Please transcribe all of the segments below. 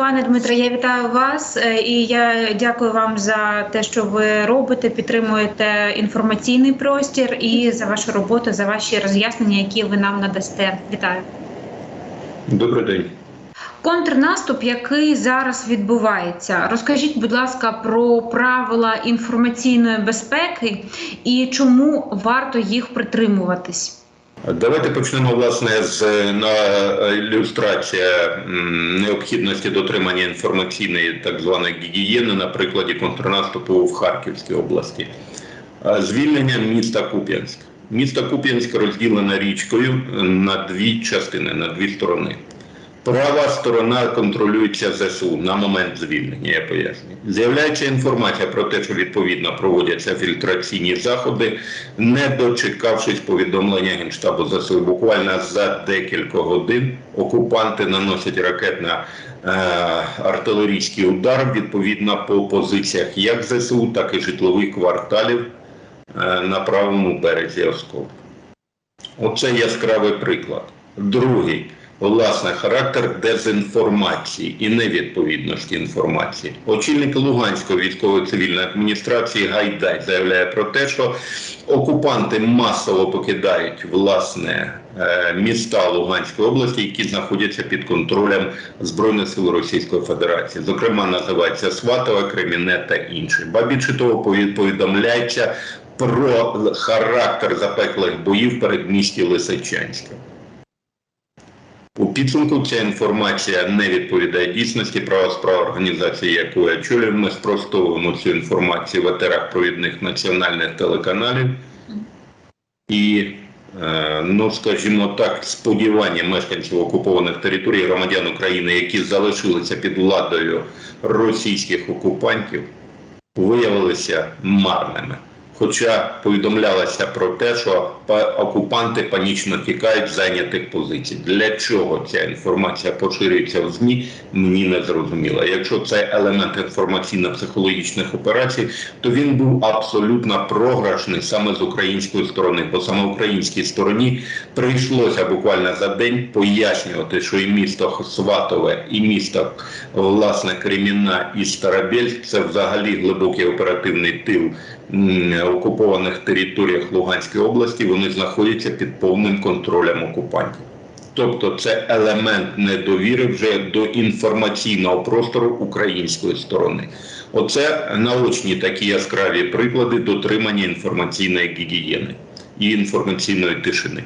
Пане Дмитре, я вітаю вас е, і я дякую вам за те, що ви робите, підтримуєте інформаційний простір і за вашу роботу, за ваші роз'яснення, які ви нам надасте. Вітаю. Добрий день. Контрнаступ, який зараз відбувається, розкажіть, будь ласка, про правила інформаційної безпеки і чому варто їх притримуватись. Давайте почнемо власне з на е, ілюстрація необхідності дотримання інформаційної так званої гігієни на прикладі контрнаступу в Харківській області. Е, Звільнення міста Куп'янськ. Місто Куп'янськ розділене річкою на дві частини, на дві сторони. Права сторона контролюється ЗСУ на момент звільнення, я пояснюю. З'являється інформація про те, що відповідно проводяться фільтраційні заходи, не дочекавшись повідомлення Генштабу ЗСУ. Буквально за декілька годин окупанти наносять ракетно-артилерійський удар відповідно по позиціях як ЗСУ, так і житлових кварталів е, на правому березі Осколу. Оце яскравий приклад. Другий власне характер дезінформації і невідповідності інформації. Очільник Луганської військово-цивільної адміністрації Гайдай заявляє про те, що окупанти масово покидають власне е, міста Луганської області, які знаходяться під контролем збройних сил Російської Федерації. Зокрема, називається Сватове, Креміне та інші. Ба більше того, повід- повідомляється про характер запеклих боїв в передмісті Лисичанська. У підсумку ця інформація не відповідає дійсності права справ організації, яку я очолюю. Ми спростовуємо цю інформацію в етерах провідних національних телеканалів. І, е, ну скажімо так, сподівання мешканців окупованих територій громадян України, які залишилися під владою російських окупантів, виявилися марними. Хоча повідомлялося про те, що па- окупанти панічно тікають з зайнятих позицій. Для чого ця інформація поширюється в ЗМІ, мені не зрозуміло. Якщо це елемент інформаційно-психологічних операцій, то він був абсолютно програшний саме з української сторони, бо саме українській стороні прийшлося буквально за день пояснювати, що і місто Сватове, і місто власне Креміна і Старобельськ це взагалі глибокий оперативний тил окупованих територіях Луганської області. Вони знаходяться під повним контролем окупантів. Тобто це елемент недовіри вже до інформаційного простору української сторони. Оце наочні такі яскраві приклади дотримання інформаційної гігієни і інформаційної тишини.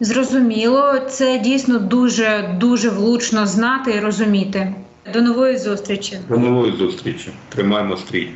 Зрозуміло, це дійсно дуже дуже влучно знати і розуміти. До нової зустрічі. До нової зустрічі. Тримаємо стрій.